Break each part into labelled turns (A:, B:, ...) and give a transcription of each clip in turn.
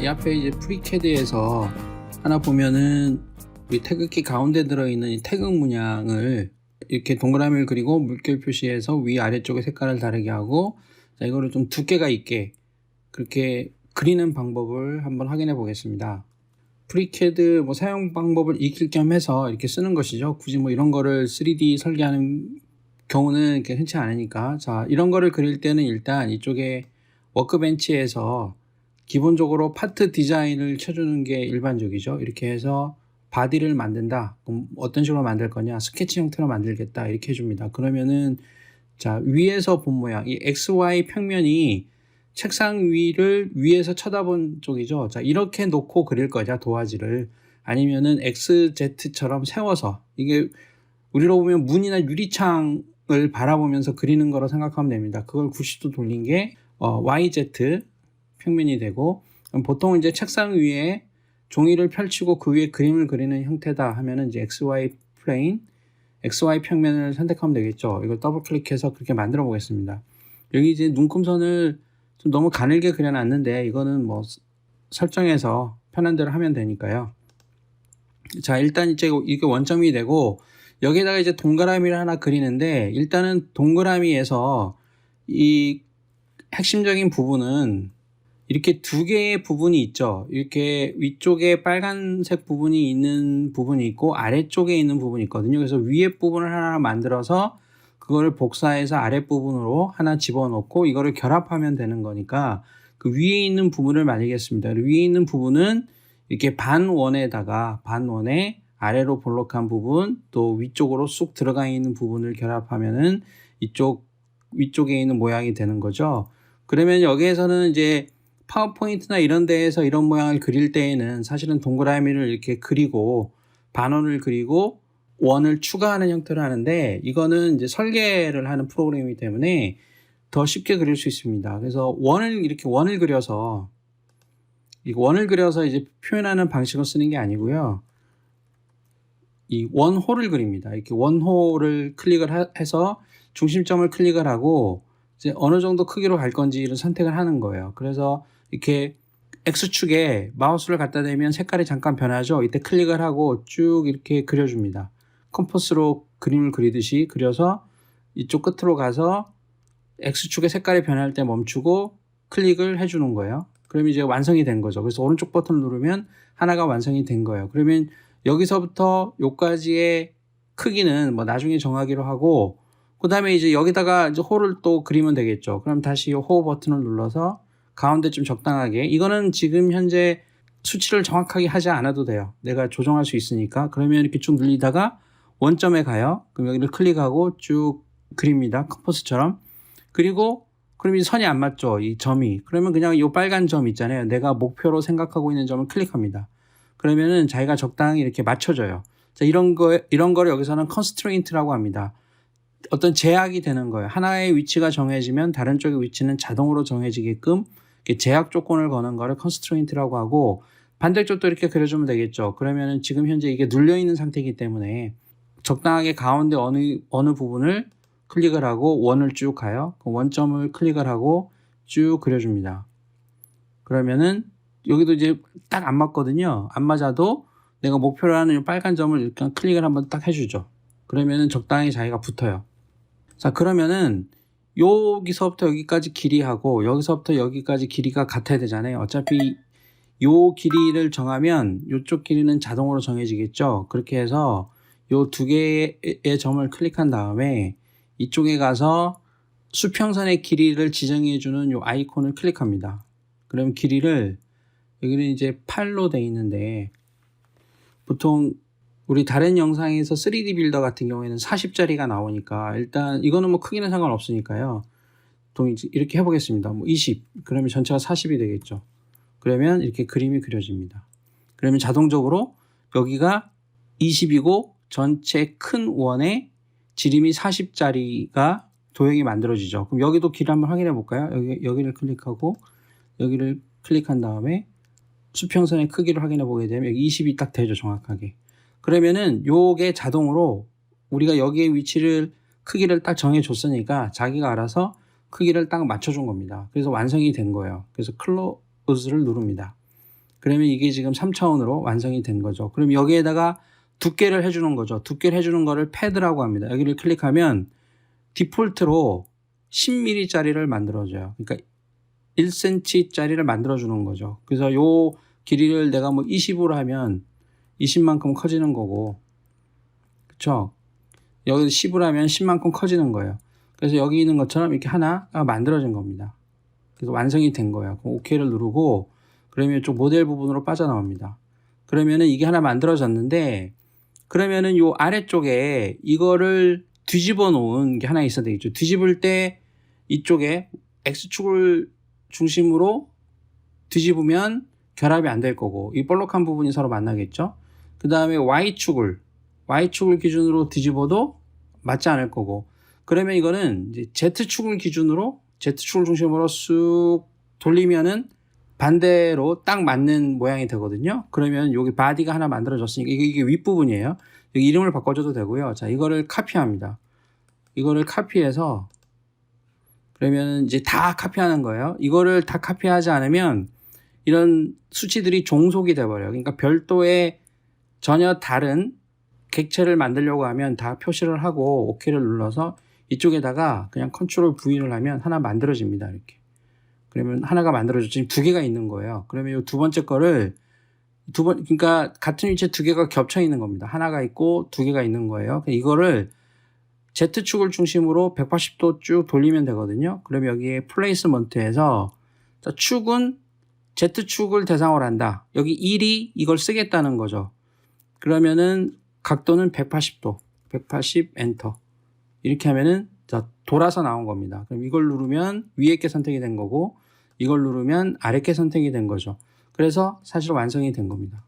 A: 이 앞에 이제 프리캐드에서 하나 보면은 우리 태극기 가운데 들어있는 이 태극 문양을 이렇게 동그라미를 그리고 물결 표시해서 위 아래쪽에 색깔을 다르게 하고 자, 이거를 좀 두께가 있게 그렇게 그리는 방법을 한번 확인해 보겠습니다. 프리캐드 뭐 사용 방법을 익힐 겸 해서 이렇게 쓰는 것이죠. 굳이 뭐 이런 거를 3D 설계하는 경우는 이렇게 흔치 않으니까 자 이런 거를 그릴 때는 일단 이쪽에 워크벤치에서 기본적으로 파트 디자인을 쳐주는 게 일반적이죠. 이렇게 해서 바디를 만든다. 그럼 어떤 식으로 만들 거냐? 스케치 형태로 만들겠다. 이렇게 해줍니다. 그러면은 자 위에서 본 모양, 이 XY 평면이 책상 위를 위에서 쳐다본 쪽이죠. 자 이렇게 놓고 그릴 거냐 도화지를 아니면은 XZ처럼 세워서 이게 우리로 보면 문이나 유리창을 바라보면서 그리는 거로 생각하면 됩니다. 그걸 90도 돌린 게 어, YZ 평면이 되고 보통 이제 책상 위에 종이를 펼치고 그 위에 그림을 그리는 형태다 하면은 이제 XY 플레인, XY 평면을 선택하면 되겠죠. 이걸 더블 클릭해서 그렇게 만들어 보겠습니다. 여기 이제 눈금선을 좀 너무 가늘게 그려놨는데 이거는 뭐 설정해서 편한 대로 하면 되니까요. 자 일단 이제 이게 원점이 되고 여기다가 이제 동그라미를 하나 그리는데 일단은 동그라미에서 이 핵심적인 부분은 이렇게 두 개의 부분이 있죠. 이렇게 위쪽에 빨간색 부분이 있는 부분이 있고 아래쪽에 있는 부분이 있거든요. 그래서 위에 부분을 하나 만들어서 그거를 복사해서 아랫부분으로 하나 집어넣고 이거를 결합하면 되는 거니까 그 위에 있는 부분을 만들겠습니다. 위에 있는 부분은 이렇게 반원에다가 반원에 아래로 볼록한 부분 또 위쪽으로 쑥 들어가 있는 부분을 결합하면은 이쪽 위쪽에 있는 모양이 되는 거죠. 그러면 여기에서는 이제 파워포인트나 이런 데에서 이런 모양을 그릴 때에는 사실은 동그라미를 이렇게 그리고 반원을 그리고 원을 추가하는 형태로 하는데 이거는 이제 설계를 하는 프로그램이기 때문에 더 쉽게 그릴 수 있습니다. 그래서 원을 이렇게 원을 그려서 이 원을 그려서 이제 표현하는 방식을 쓰는 게 아니고요. 이 원호를 그립니다. 이렇게 원호를 클릭을 하- 해서 중심점을 클릭을 하고 이제 어느 정도 크기로 갈 건지를 선택을 하는 거예요. 그래서 이렇게 X축에 마우스를 갖다 대면 색깔이 잠깐 변하죠. 이때 클릭을 하고 쭉 이렇게 그려줍니다. 컴퍼스로 그림을 그리듯이 그려서 이쪽 끝으로 가서 X축의 색깔이 변할 때 멈추고 클릭을 해주는 거예요. 그러면 이제 완성이 된 거죠. 그래서 오른쪽 버튼을 누르면 하나가 완성이 된 거예요. 그러면 여기서부터 요까지의 크기는 뭐 나중에 정하기로 하고 그 다음에 이제 여기다가 이제 호를 또 그리면 되겠죠. 그럼 다시 호 버튼을 눌러서 가운데 좀 적당하게 이거는 지금 현재 수치를 정확하게 하지 않아도 돼요. 내가 조정할 수 있으니까 그러면 이렇게 쭉 늘리다가 원점에 가요. 그럼 여기를 클릭하고 쭉 그립니다. 컴퍼스처럼 그리고 그럼 이 선이 안 맞죠. 이 점이 그러면 그냥 이 빨간 점 있잖아요. 내가 목표로 생각하고 있는 점을 클릭합니다. 그러면은 자기가 적당히 이렇게 맞춰져요. 자, 이런 거 이런 거를 여기서는 constraint라고 합니다. 어떤 제약이 되는 거예요. 하나의 위치가 정해지면 다른 쪽의 위치는 자동으로 정해지게끔 제약 조건을 거는 거를 constraint라고 하고 반대쪽도 이렇게 그려주면 되겠죠. 그러면은 지금 현재 이게 눌려 있는 상태이기 때문에 적당하게 가운데 어느 어느 부분을 클릭을 하고 원을 쭉 가요. 그 원점을 클릭을 하고 쭉 그려줍니다. 그러면은 여기도 이제 딱 안 맞거든요. 안 맞아도 내가 목표로 하는 이 빨간 점을 이렇게 클릭을 한번 딱 해주죠. 그러면은 적당히 자기가 붙어요. 자, 그러면은 여기서부터 여기까지 길이하고 여기서부터 여기까지 길이가 같아야 되잖아요. 어차피 요 길이를 정하면 이쪽 길이는 자동으로 정해지겠죠. 그렇게 해서 요 두 개의 점을 클릭한 다음에 이쪽에 가서 수평선의 길이를 지정해 주는 요 아이콘을 클릭합니다. 그럼 길이를 여기는 이제 8로 돼 있는데 보통 우리 다른 영상에서 3D 빌더 같은 경우에는 40짜리가 나오니까 일단 이거는 뭐 크기는 상관없으니까요. 이렇게 해보겠습니다. 뭐 20. 그러면 전체가 40이 되겠죠. 그러면 이렇게 그림이 그려집니다. 그러면 자동적으로 여기가 20이고 전체 큰 원에 지름이 40짜리가 도형이 만들어지죠. 그럼 여기도 길 한번 확인해 볼까요? 여기, 여기를 클릭하고 여기를 클릭한 다음에 수평선의 크기를 확인해 보게 되면 여기 20이 딱 되죠. 정확하게. 그러면은 요게 자동으로 우리가 여기에 위치를 크기를 딱 정해 줬으니까 자기가 알아서 크기를 딱 맞춰준 겁니다. 그래서 완성이 된 거예요. 그래서 클로즈를 누릅니다. 그러면 이게 지금 3차원으로 완성이 된 거죠. 그럼 여기에다가 두께를 해주는 거죠. 두께를 해주는 거를 패드라고 합니다. 여기를 클릭하면 디폴트로 10mm짜리를 만들어줘요. 그러니까 1cm짜리를 만들어주는 거죠. 그래서 요 길이를 내가 뭐 20으로 하면 20만큼 커지는 거고, 그쵸? 여기 10으로 하면 10만큼 커지는 거예요. 그래서 여기 있는 것처럼 이렇게 하나가 만들어진 겁니다. 그래서 완성이 된 거예요. 그럼 OK를 누르고, 그러면 이쪽 모델 부분으로 빠져나옵니다. 그러면은 이게 하나 만들어졌는데, 그러면은 요 아래쪽에 이거를 뒤집어 놓은 게 하나 있어야 되겠죠. 뒤집을 때 이쪽에 X축을 중심으로 뒤집으면 결합이 안 될 거고 이 볼록한 부분이 서로 만나겠죠. 그 다음에 Y축을 Y축을 기준으로 뒤집어도 맞지 않을 거고 그러면 이거는 Z축을 기준으로 Z축을 중심으로 쑥 돌리면은 반대로 딱 맞는 모양이 되거든요. 그러면 여기 바디가 하나 만들어졌으니까 이게, 이게 윗부분이에요. 여기 이름을 바꿔줘도 되고요. 자, 이거를 카피합니다. 이거를 카피해서 그러면 이제 다 카피하는 거예요. 이거를 다 카피하지 않으면 이런 수치들이 종속이 돼버려요. 그러니까 별도의 전혀 다른 객체를 만들려고 하면 다 표시를 하고 OK를 눌러서 이쪽에다가 그냥 컨트롤 V를 하면 하나 만들어집니다. 이렇게. 그러면 하나가 만들어졌지 지금 두 개가 있는 거예요. 그러면 이 두 번째 거를 두 번, 그러니까 같은 위치에 두 개가 겹쳐 있는 겁니다. 하나가 있고 두 개가 있는 거예요. 이거를 Z축을 중심으로 180도 쭉 돌리면 되거든요. 그럼 여기에 플레이스먼트에서 자, 축은 Z축을 대상으로 한다. 여기 1이 이걸 쓰겠다는 거죠. 그러면은 각도는 180도, 180 엔터. 이렇게 하면은 자, 돌아서 나온 겁니다. 그럼 이걸 누르면 위에 게 선택이 된 거고 이걸 누르면 아래 게 선택이 된 거죠. 그래서 사실 완성이 된 겁니다.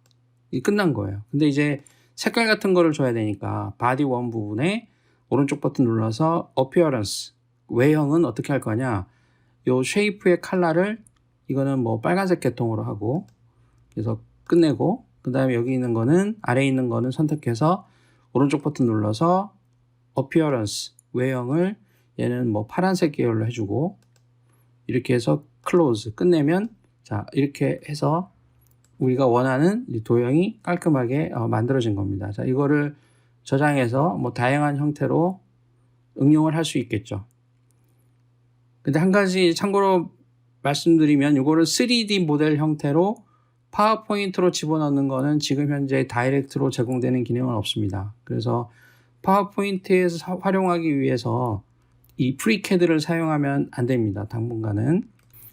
A: 이 끝난 거예요. 근데 이제 색깔 같은 거를 줘야 되니까 바디 원 부분에 오른쪽 버튼 눌러서 appearance 외형은 어떻게 할 거냐? 요 쉐이프의 컬러를 이거는 뭐 빨간색 계통으로 하고 그래서 끝내고 그 다음에 여기 있는 거는 아래에 있는 거는 선택해서 오른쪽 버튼 눌러서 appearance 외형을 얘는 뭐 파란색 계열로 해주고 이렇게 해서 close 끝내면 자 이렇게 해서 우리가 원하는 이 도형이 깔끔하게 어, 만들어진 겁니다. 자 이거를 저장해서 뭐 다양한 형태로 응용을 할 수 있겠죠. 근데 한 가지 참고로 말씀드리면 이거를 3D 모델 형태로 파워포인트로 집어넣는 거는 지금 현재 다이렉트로 제공되는 기능은 없습니다. 그래서 파워포인트에서 사- 활용하기 위해서 이 프리캐드를 사용하면 안 됩니다. 당분간은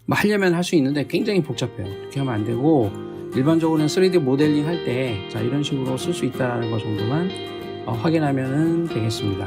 A: 뭐 하려면 할 수 있는데 굉장히 복잡해요. 그렇게 하면 안 되고 일반적으로는 3D 모델링 할 때 자 이런 식으로 쓸 수 있다는 것 정도만 어, 확인하면 되겠습니다.